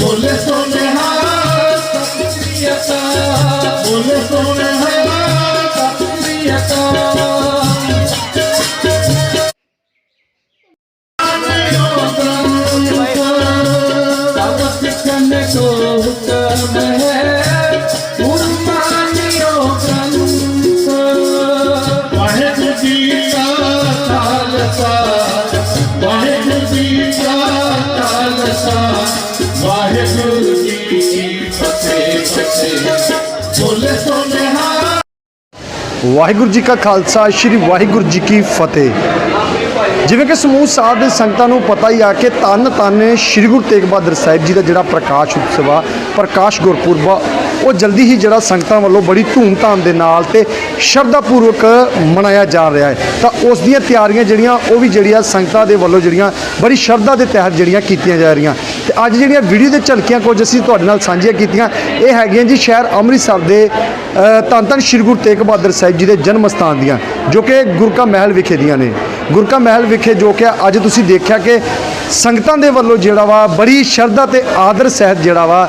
ਬੋਲੇ ਸੋਨੇ ਹਾਂ ਸਤਿਯਤਾ ਬੋਲੇ ਸੋਨੇ ਹਾਂ ਸਤਿਯਤਾ ਵਾਹਿਗੁਰੂ ਜੀ ਕਾ ਖਾਲਸਾ, ਸ੍ਰੀ ਵਾਹਿਗੁਰੂ ਜੀ ਕੀ ਫਤਿਹ। ਜਿਵੇਂ ਕਿ ਸਮੂਹ ਸਾਹਿਬ ਦੇ ਸੰਗਤਾਂ ਨੂੰ ਪਤਾ ਹੀ ਆ ਕਿ ਤਨ ਤਨ ਸ੍ਰੀ ਗੁਰੂ ਤੇਗ ਬਹਾਦਰ ਸਾਹਿਬ ਜੀ ਦਾ ਜਿਹੜਾ ਪ੍ਰਕਾਸ਼ ਉਤਸਵ ਆ, ਪ੍ਰਕਾਸ਼ ਗੁਰਪੁਰਬ ਆ, ਉਹ ਜਲਦੀ ਹੀ ਜਿਹੜਾ ਸੰਗਤਾਂ ਵੱਲੋਂ ਬੜੀ ਧੂਮ-ਧਾਮ ਦੇ ਨਾਲ ਤੇ ਸ਼ਰਧਾਪੂਰਵਕ ਮਨਾਇਆ ਜਾ ਰਿਹਾ ਹੈ। ਤਾਂ ਉਸ ਦੀਆਂ ਤਿਆਰੀਆਂ ਜਿਹੜੀਆਂ, ਉਹ ਵੀ ਜਿਹੜੀਆਂ ਸੰਗਤਾਂ ਦੇ ਵੱਲੋਂ ਜਿਹੜੀਆਂ, ਬੜੀ ਸ਼ਰਧਾ ਦੇ ਤਹਿਤ ਜਿਹੜੀਆਂ ਕੀਤੀਆਂ ਜਾ ਰਹੀਆਂ। ਤੇ ਅੱਜ ਜਿਹੜੀਆਂ ਵੀਡੀਓ ਦੇ ਝਲਕੀਆਂ ਕੁਝ ਅਸੀਂ ਤੁਹਾਡੇ ਨਾਲ ਸਾਂਝੀਆਂ ਕੀਤੀਆਂ ਇਹ ਹੈਗੀਆਂ ਜੀ ਸ਼ਹਿਰ ਅੰਮ੍ਰਿਤਸਰ ਦੇ ਅ, ਧੰਨ ਧੰਨ ਸ੍ਰੀ ਗੁਰੂ ਤੇਗ ਬਹਾਦਰ ਸਾਹਿਬ ਜੀ ਦੇ ਜਨਮ ਸਥਾਨ ਦੀਆਂ ਜੋ ਕਿ ਗੁਰਕਾ ਮਹਿਲ ਵਿਖੇ ਦੀਆਂ ਨੇ। ਗੁਰਕਾ ਮਹਿਲ ਵਿਖੇ ਜੋ ਕਿ ਅੱਜ ਤੁਸੀਂ ਦੇਖਿਆ ਕਿ ਸੰਗਤਾਂ ਦੇ ਵੱਲੋਂ ਜਿਹੜਾ ਵਾ ਬੜੀ ਸ਼ਰਧਾ ਤੇ ਆਦਰ ਸਹਿਤ ਜਿਹੜਾ ਵਾ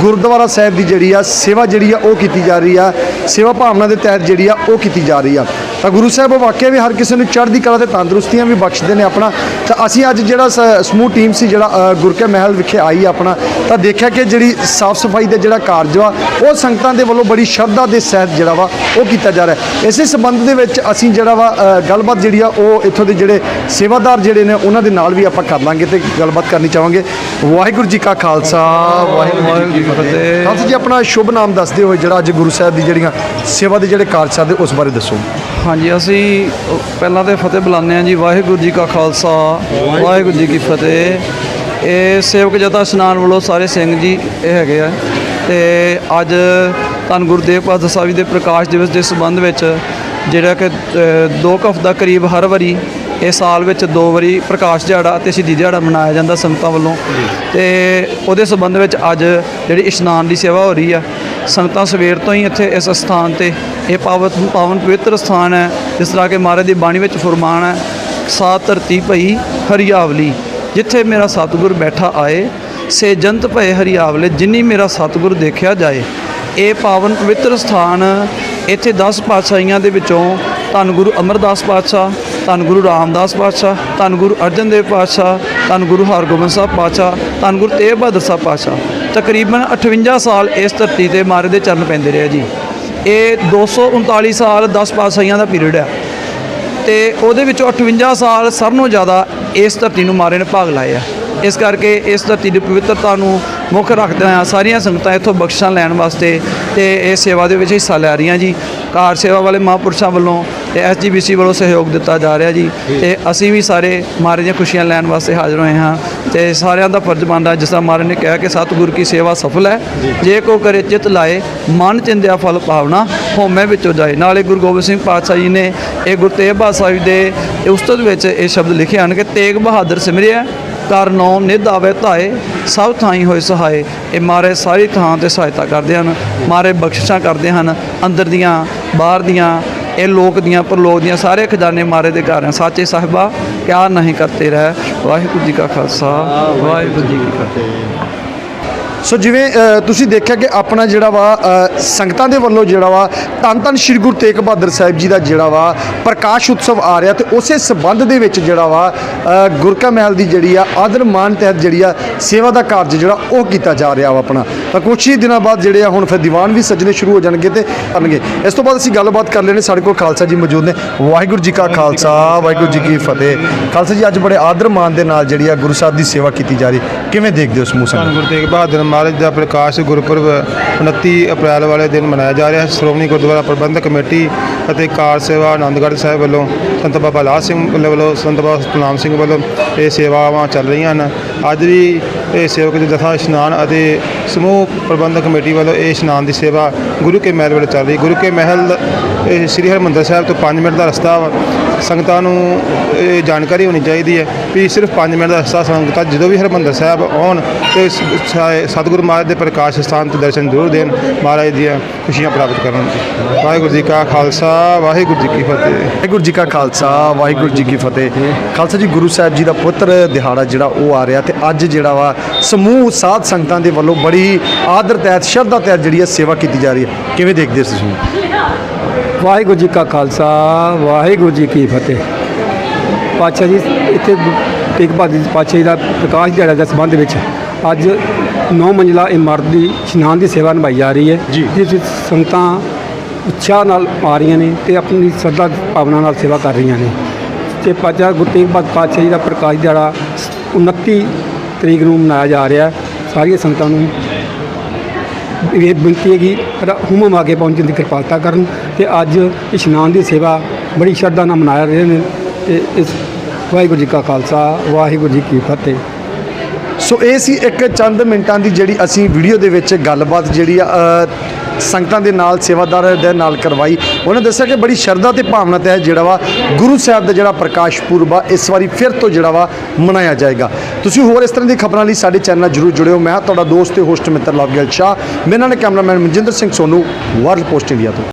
ਗੁਰਦੁਆਰਾ ਸਾਹਿਬ ਦੀ ਜਿਹੜੀ ਆ ਸੇਵਾ ਜਿਹੜੀ ਆ ਉਹ ਕੀਤੀ ਜਾ ਰਹੀ ਆ। ਸੇਵਾ ਭਾਵਨਾ ਦੇ ਤਹਿਤ ਜਿਹੜੀ ਆ ਉਹ ਕੀਤੀ ਜਾ ਰਹੀ ਆ। ਤਾਂ ਗੁਰੂ ਸਾਹਿਬ ਵਾਕਿਆ ਵੀ ਹਰ ਕਿਸੇ ਨੂੰ ਚੜ੍ਹਦੀ ਕਲਾ ਤੇ ਤੰਦਰੁਸਤੀਆਂ ਵੀ ਬਖਸ਼ਦੇ ਨੇ ਆਪਣਾ। ਤਾਂ ਅਸੀਂ ਅੱਜ ਜਿਹੜਾ ਸ- ਸਮੂਹ ਟੀਮ ਸੀ ਜਿਹੜਾ ਅ, ਗੁਰਕੇ ਮਹਿਲ ਵਿਖੇ ਆਈ ਆਪਣਾ। ਤਾਂ ਦੇਖਿਆ ਕਿ ਜਿਹੜੀ ਸਾਫ਼ ਸਫ਼ਾਈ ਦਾ ਜਿਹੜਾ ਕਾਰਜ ਵਾ ਉਹ ਸੰਗਤਾਂ ਦੇ ਵੱਲੋਂ ਬੜੀ ਸ਼ਰਧਾ ਦੇ ਸਹਿਤ ਜਿਹੜਾ ਵਾ ਉਹ ਕੀਤਾ ਜਾ ਰਿਹਾ ਹੈ। ਇਸੇ ਸੰਬੰਧ ਦੇ ਵਿੱਚ ਅਸੀਂ ਜਿਹੜਾ ਵਾ ਗੱਲਬਾਤ ਜਿਹੜੀ ਆ ਉਹ ਇੱਥੋਂ ਦੇ ਜਿਹੜੇ ਸੇਵਾਦਾਰ ਜਿਹੜੇ ਨੇ ਉਹਨਾਂ ਦੇ ਨਾਲ ਵੀ ਆਪਾਂ ਕਰ ਲਾਂਗੇ ਤੇ ਗੱਲਬਾਤ ਕਰਨੀ ਚਾਹਾਂਗੇ। ਵਾਹਿਗੁਰੂ ਜੀ ਕਾ ਖਾਲਸਾ ਵਾਹਿਗੁਰੂ ਜੀ ਕੀ ਫਤਿਹ। ਖਾਲਸਾ ਜੀ ਆਪਣਾ ਸ਼ੁਭ ਨਾਮ ਦੱਸਦੇ ਹੋਏ ਜਿਹੜਾ ਅੱਜ ਗੁਰੂ ਸਾਹਿਬ ਦੀ ਜਿਹੜੀਆਂ ਸੇਵਾ ਦੇ ਜਿਹੜੇ ਕਾਰਜ ਚੱਲਦੇ ਉਸ ਬਾਰੇ ਦੱਸੋ। ਹਾਂਜੀ ਅਸੀਂ ਪਹਿਲਾਂ ਤੇ ਫਤਿਹ ਬੁਲਾਉਂਦੇ ਹਾਂ ਜੀ ਵਾਹਿਗੁਰੂ ਜੀ ਕਾ ਖਾਲਸਾ ਵਾਹਿਗੁਰੂ ਜੀ ਕੀ ਫਤਿਹ। ਇਹ ਸੇਵਕ ਜਥਾ ਇਸ਼ਨਾਨ ਵੱਲੋਂ ਸਾਰੇ ਸਿੰਘ ਜੀ ਇਹ ਹੈਗੇ ਆ। ਤੇ ਅੱਜ ਧੰਨ ਗੁਰਦੇਵ ਪਾਤਸ਼ਾਹ ਸਾਹਿਬ ਦੇ ਪ੍ਰਕਾਸ਼ ਦਿਵਸ ਦੇ ਸੰਬੰਧ ਵਿੱਚ ਜਿਹੜਾ ਕਿ ਦੋ ਕੁ ਹਫ਼ਤਾ ਕਰੀਬ ਹਰ ਵਾਰੀ ਇਹ ਸਾਲ ਵਿੱਚ ਦੋ ਵਾਰੀ ਪ੍ਰਕਾਸ਼ ਦਿਹਾੜਾ ਅਤੇ ਸ਼ਹੀਦੀ ਦਿਹਾੜਾ ਮਨਾਇਆ ਜਾਂਦਾ ਸੰਗਤਾਂ ਵੱਲੋਂ। ਤੇ ਉਹਦੇ ਸੰਬੰਧ ਵਿੱਚ ਅੱਜ ਜਿਹੜੀ ਇਸ਼ਨਾਨ ਦੀ ਸੇਵਾ ਹੋ ਰਹੀ ਆ ਸੰਗਤਾਂ ਸਵੇਰ ਤੋਂ ਹੀ ਇੱਥੇ ਇਸ ਸਥਾਨ ਤੇ ਇਹ ਪਾਵਨ ਪਾਵਨ ਪਵਿੱਤਰ ਸਥਾਨ ਹੈ ਜਿਸ ਤਰ੍ਹਾਂ ਕਿ ਮਹਾਰਾਜ ਦੀ ਬਾਣੀ ਵਿੱਚ ਫਰਮਾਨ ਹੈ ਸਾਤ ਧਰਤੀ ਭਈ ਹਰੀਆਵਲੀ। ਜਿੱਥੇ ਮੇਰਾ ਸਤਿਗੁਰ ਬੈਠਾ ਆਏ, ਸੇ ਜੰਤ ਭਏ ਹਰੀਆਵਲੇ, ਜਿਨੀ ਮੇਰਾ ਸਤਿਗੁਰ ਦੇਖਿਆ ਜਾਏ। ਇਹ ਪਾਵਨ ਪਵਿੱਤਰ ਸਥਾਨ, ਇੱਥੇ 10 ਪਾਤਸ਼ਾਹੀਆਂ ਦੇ ਵਿੱਚੋਂ ਧੰਨ ਗੁਰੂ ਅਮਰਦਾਸ ਪਾਤਸ਼ਾਹ, ਧੰਨ ਗੁਰੂ ਰਾਮਦਾਸ ਪਾਤਸ਼ਾਹ, ਧੰਨ ਗੁਰੂ ਅਰਜਨ ਦੇਵ ਪਾਤਸ਼ਾਹ, ਧੰਨ ਗੁਰੂ ਹਰਗੋਬਿੰਦ ਸਾਹਿਬ ਪਾਤਸ਼ਾਹ, ਧੰਨ ਗੁਰੂ ਤੇਗ ਬਹਾਦਰ ਸਾਹਿਬ ਪਾਤਸ਼ਾਹ। ਤਕਰੀਬਨ 58 ਸਾਲ ਇਸ ਧਰਤੀ ਤੇ ਮਾਰੇ ਦੇ ਚਰਨ ਪੈਂਦੇ ਰਹੇ ਜੀ। ਇਹ 239 ਸਾਲ 10 ਪਾਤਸ਼ਾਹੀਆਂ ਦਾ ਪੀਰੀਅਡ ਹੈ ਤੇ ਉਹਦੇ ਵਿੱਚੋਂ 58 ਸਾਲ ਸਭ ਨੂੰ ਜ਼ਿਆਦਾ ਇਸ ਧਰਤੀ ਨੂੰ ਮਾਰੇ ਨੇ ਭਾਗ ਲਾਏ ਆ। ਇਸ ਕਰਕੇ ਇਸ ਧਰਤੀ ਦੀ ਪਵਿੱਤਰਤਾ ਨੂੰ ਮੁੱਖ ਰੱਖਦੇ ਆ ਸਾਰੀਆਂ ਸੰਗਤਾਂ ਇੱਥੋਂ ਬਖਸ਼ਾਂ ਲੈਣ ਵਾਸਤੇ ਤੇ ਇਹ ਸੇਵਾ ਦੇ ਵਿੱਚ ਹਿੱਸਾ ਲੈ ਰਹੀਆਂ ਜੀ। ਕਾਰ ਸੇਵਾ ਵਾਲੇ ਮਹਾਂਪੁਰਸ਼ਾਂ ਵੱਲੋਂ ਤੇ ਐਸਜੀਬੀਸੀ ਵੱਲੋਂ ਸਹਿਯੋਗ ਦਿੱਤਾ ਜਾ ਰਿਹਾ ਜੀ। ਤੇ ਅਸੀਂ ਵੀ ਸਾਰੇ ਮਾਰੇ ਦੀਆਂ ਖੁਸ਼ੀਆਂ ਲੈਣ ਵਾਸਤੇ ਹਾਜ਼ਰ ਹੋਏ ਹਾਂ। ਤੇ ਸਾਰਿਆਂ ਦਾ ਫਰਜ਼ ਬਣਦਾ ਜਿਸ ਤਰ੍ਹਾਂ ਮਾਰੇ ਨੇ ਕਿਹਾ ਕਿ ਸਤਿਗੁਰ ਕੀ ਸੇਵਾ ਸਫਲ ਹੈ। ਜੇ। ਕੋ ਕਰੇ ਚਿਤ ਲਾਏ ਮਨ ਚਿੰਦਿਆ ਫਲ ਪਾਵਨਾ ਹੋਮੇ ਵਿੱਚੋਂ ਜਾਏ। ਨਾਲੇ ਗੁਰੂ ਗੋਬਿੰਦ ਸਿੰਘ ਪਾਤਸ਼ਾਹ ਜੀ ਨੇ ਇਹ ਗੁਰੂ ਤੇਗ ਬਹਾਦਰ ਸਾਹਿਬ ਦੇ ਉਸਤਤ ਵਿੱਚ ਇਹ ਸ਼ਬਦ ਲਿਖੇ ਹਨ ਕਿ ਤੇਗ ਬਹਾਦਰ ਸਿਮਰਿਆ ਕਰ ਨੌ ਨਿਧ ਆਵੇ ਧਾਏ, ਸਭ ਥਾਈ ਹੋਏ ਸਹਾਏ। ਇਹ ਮਾਰੇ ਸਾਰੀ ਥਾਂ ਤੇ ਸਹਾਇਤਾ ਕਰਦੇ ਹਨ, ਮਾਰੇ ਬਖਸ਼ਿਸ਼ਾਂ ਕਰਦੇ ਹਨ। ਅੰਦਰ ਦੀਆਂ, ਬਾਹਰ ਦੀਆਂ, ਇਹ ਲੋਕ ਦੀਆਂ, ਪਰਲੋਕ ਦੀਆਂ ਸਾਰੇ ਖਜ਼ਾਨੇ ਮਾਰੇ ਦੇ ਘਰ ਹਨ। ਸਾਚੇ ਸਾਹਿਬਾ ਕਿਆ ਨਹੀਂ ਕਰਤੇ ਰਹਿ। ਵਾਹਿਗੁਰੂ ਜੀ ਕਾ ਖਾਲਸਾ। ਵਾਹਿਗੁਰੂ ਜੀ ਕੀ ਫਤਿਹ। ਸੋ ਜਿਵੇਂ ਤੁਸੀਂ ਦੇਖਿਆ ਕਿ ਆਪਣਾ ਜਿਹੜਾ ਵਾ ਸੰਗਤਾਂ ਦੇ ਵੱਲੋਂ ਜਿਹੜਾ ਵਾ, ਧੰਨ ਧੰਨ ਸ੍ਰੀ ਗੁਰੂ ਤੇਗ ਬਹਾਦਰ ਸਾਹਿਬ ਜੀ ਦਾ ਜਿਹੜਾ ਵਾ, ਪ੍ਰਕਾਸ਼ ਉਤਸਵ ਆ ਰਿਹਾ ਤੇ ਉਸੇ ਸਬੰਧ ਦੇ ਵਿੱਚ ਜਿਹੜਾ ਵਾ ਗੁਰਕਾ ਮਹਿਲ ਦੀ ਜਿਹੜੀ ਆ, ਆਦਰ ਮਾਨ ਤਹਿਤ ਜਿਹੜੀ ਆ, ਸੇਵਾ ਦਾ ਕਾਰਜ ਜਿਹੜਾ ਉਹ ਕੀਤਾ ਜਾ ਰਿਹਾ ਵਾ ਆਪਣਾ। ਤਾਂ ਕੁਛ ਹੀ ਦਿਨਾਂ ਬਾਅਦ ਜਿਹੜੇ ਆ, ਹੁਣ ਫਿਰ ਦੀਵਾਨ ਵੀ ਸੱਜਣੇ ਸ਼ੁਰੂ ਹੋ ਜਾਣਗੇ ਤੇ ਕਰਨਗੇ। ਇਸ ਤੋਂ ਬਾਅਦ ਅਸੀਂ ਗੱਲਬਾਤ ਕਰ ਲੈਣੇ, ਸਾਡੇ ਕੋਲ ਖਾਲਸਾ ਜੀ ਮੌਜੂਦ ਨੇ। ਵਾਹਿਗੁਰੂ ਜੀ ਕਾ ਖਾਲਸਾ, ਵਾਹਿਗੁਰੂ ਜੀ ਕੀ ਫਤਿਹ। ਖਾਲਸਾ ਜੀ, ਅੱਜ ਬੜੇ ਆਦਰ ਮਾਨ ਦੇ ਨਾਲ ਜਿਹੜੀ ਆ, ਗੁਰੂ ਸਾਹਿਬ ਦੀ ਸੇਵਾ ਕੀਤੀ ਜਾ ਰਹੀ। ਕਿਵੇਂ ਦੇਖਦੇ ਹੋ ਉਸ ਸੰਗਤ ਗੁਰੂ ਤੇਗ ਬਹਾਦਰ ਮਹਾਰਾਜ ਦਾ ਪ੍ਰਕਾਸ਼ ਗੁਰਪੁਰਬ 29 ਅਪ੍ਰੈਲ ਵਾਲੇ ਦਿਨ ਮਨਾਇਆ ਜਾ ਰਿਹਾ ਹੈ। ਸ਼੍ਰੋਮਣੀ ਗੁਰਦੁਆਰਾ ਪ੍ਰਬੰਧਕ ਕਮੇਟੀ ਅਤੇ ਕਾਰ ਸੇਵਾ ਆਨੰਦਗੜ੍ਹ ਸਾਹਿਬ ਵੱਲੋਂ ਸੰਤ ਬਾਬਾ ਲਾਲ ਸਿੰਘ ਵੱਲੋਂ ਸੰਤ ਬਾਬਾ ਸਤਨਾਮ ਸਿੰਘ ਵੱਲੋਂ ਇਹ ਸੇਵਾਵਾਂ ਚੱਲ ਰਹੀਆਂ ਹਨ। ਅੱਜ ਵੀ ਇਹ ਸੇਵਕ ਜਥਾ ਇਸ਼ਨਾਨ ਅਤੇ ਸਮੂਹ ਪ੍ਰਬੰਧਕ ਕਮੇਟੀ ਵੱਲੋਂ ਇਹ ਇਸ਼ਨਾਨ ਦੀ ਸੇਵਾ ਗੁਰੂ ਕੇ ਮਹਿਲ ਵੱਲ ਚੱਲ ਰਹੀ। ਗੁਰੂ ਕੇ ਮਹਿਲ, ਇਹ ਸ੍ਰੀ ਹਰਿਮੰਦਰ ਸਾਹਿਬ ਤੋਂ 5 ਮਿੰਟ ਦਾ ਰਸਤਾ ਵਾ। ਸੰਗਤਾਂ ਨੂੰ ਇਹ ਜਾਣਕਾਰੀ ਹੋਣੀ ਚਾਹੀਦੀ ਹੈ ਵੀ ਸਿਰਫ 5 ਮਿੰਟ ਦਾ ਰਸਤਾ ਸੰਗਤਾਂ ਜਦੋਂ ਵੀ ਹਰਿਮੰਦਰ ਸਾਹਿਬ ਆਉਣ, ਤੇ ਸਤਿਗੁਰੂ ਮਹਾਰਾਜ ਦੇ ਪ੍ਰਕਾਸ਼ ਸਥਾਨ ਤੇ ਦਰਸ਼ਨ ਜ਼ਰੂਰ ਦੇਣ। ਮਹਾਰਾਜ ਦੀਆਂ ਖੁਸ਼ੀਆਂ ਪ੍ਰਾਪਤ ਕਰਨ। ਵਾਹਿਗੁਰੂ ਜੀ ਕਾ ਖਾਲਸਾ, ਵਾਹਿਗੁਰੂ ਜੀ ਕੀ ਫਤਿਹ। ਵਾਹਿਗੁਰੂ ਜੀ ਕਾ ਖਾਲਸਾ, ਵਾਹਿਗੁਰੂ ਜੀ ਕੀ ਫਤਿਹ। ਖਾਲਸਾ ਜੀ, ਗੁਰੂ ਸਾਹਿਬ ਜੀ ਦਾ ਪੁੱਤਰ ਦਿਹਾੜਾ ਜਿਹੜਾ ਉਹ ਆ ਰਿਹਾ ਤੇ ਅੱਜ ਜਿਹੜਾ ਵਾ ਸਮੂਹ ਸਾਧ ਸੰਗਤਾਂ ਦੇ ਵੱਲੋਂ ਬੜੀ ਆਦਰ ਤਹਿਤ ਸ਼ਰਧਾ ਤਹਿਤ ਜਿਹੜੀ ਹੈ ਸੇਵਾ ਕੀਤੀ ਜਾ ਰਹੀ ਹੈ। ਕਿਵੇਂ ਦੇਖਦੇ ਹੋ ਤੁਸੀਂ? ਵਾਹਿਗੁਰੂ ਜੀ ਕਾ ਖਾਲਸਾ ਵਾਹਿਗੁਰੂ ਜੀ ਕੀ ਫਤਿਹ। ਪਾਤਸ਼ਾਹ ਜੀ ਇੱਥੇ ਤੇਗ ਬਹਾਦਰ ਪਾਤਸ਼ਾਹ ਜੀ ਦਾ ਪ੍ਰਕਾਸ਼ ਦਿਹਾੜਾ ਦੇ ਸੰਬੰਧ ਵਿੱਚ ਅੱਜ ਨੌ ਮੰਜ਼ਲਾ ਇਮਾਰਤ ਦੀ ਇਸ਼ਨਾਨ ਦੀ ਸੇਵਾ ਨਿਭਾਈ ਜਾ ਰਹੀ ਹੈ। ਜੀ। ਜਿਸ ਵਿੱਚ ਸੰਗਤਾਂ ਉਤਸ਼ਾਹ ਨਾਲ ਆ ਰਹੀਆਂ ਨੇ ਤੇ ਆਪਣੀ ਸ਼ਰਧਾ ਭਾਵਨਾ ਨਾਲ ਸੇਵਾ ਕਰ ਰਹੀਆਂ ਨੇ। ਤੇ ਪਾਤਸ਼ਾਹ ਗੁਰੂ ਤੇਗ ਬਹਾਦਰ ਪਾਤਸ਼ਾਹ ਜੀ ਦਾ ਪ੍ਰਕਾਸ਼ ਦਿਹਾੜਾ 29 ਤਰੀਕ ਨੂੰ ਮਨਾਇਆ ਜਾ ਰਿਹਾ ਸਾਰੀਆਂ ਸੰਗਤਾਂ ਨੂੰ ਇਹ ਬੇਨਤੀ ਹੈ ਹੁਮਮ ਆ ਕੇ ਪਹੁੰਚਣ ਦੀ ਕਿਰਪਾਲਤਾ ਕਰਨ ਤੇ ਅੱਜ ਇਸ਼ਨਾਨ ਦੀ ਸੇਵਾ ਬੜੀ ਸ਼ਰਧਾ ਨਾਲ ਮਨਾਇਆ ਰਹੇ ਨੇ ਤੇ ਇਸ ਵਾਹਿਗੁਰੂ ਜੀ ਕਾ ਖਾਲਸਾ, ਵਾਹਿਗੁਰੂ ਜੀ ਕੀ ਫਤਿਹ। ਸੋ ਇਹ ਸੀ ਇੱਕ ਚੰਦ ਮਿੰਟਾਂ ਦੀ ਜਿਹੜੀ ਅਸੀਂ ਵੀਡੀਓ ਦੇ ਵਿੱਚ ਗੱਲਬਾਤ ਜਿਹੜੀ ਆ ਸੰਗਤਾਂ ਦੇ ਨਾਲ, ਸੇਵਾਦਾਰ ਦੇ ਨਾਲ ਕਰਵਾਈ। ਉਹਨੇ ਦੱਸਿਆ ਕਿ ਬੜੀ ਸ਼ਰਧਾ ਤੇ ਭਾਵਨਾ ਤਹਿਤ ਜਿਹੜਾ ਵਾ, ਗੁਰੂ ਸਾਹਿਬ ਦਾ ਜਿਹੜਾ ਪ੍ਰਕਾਸ਼ ਪੁਰਬ ਆ, ਇਸ ਵਾਰੀ ਫਿਰ ਤੋਂ ਜਿਹੜਾ ਵਾ ਮਨਾਇਆ ਜਾਏਗਾ। ਤੁਸੀਂ ਹੋਰ ਇਸ ਤਰ੍ਹਾਂ ਦੀ ਖਬਰਾਂ ਲਈ ਸਾਡੇ ਚੈਨਲ ਨਾਲ ਜਰੂਰ ਜੁੜਿਓ। ਮੈਂ ਤੁਹਾਡਾ ਦੋਸਤ ਤੇ ਹੋਸਟ ਮਿੱਤਰ ਲਵਗਿਲ ਸ਼ਾਹ। ਮੇਰੇ ਨਾਲ cameraman Manjinder Singh Sonu world post India ਤੋਂ।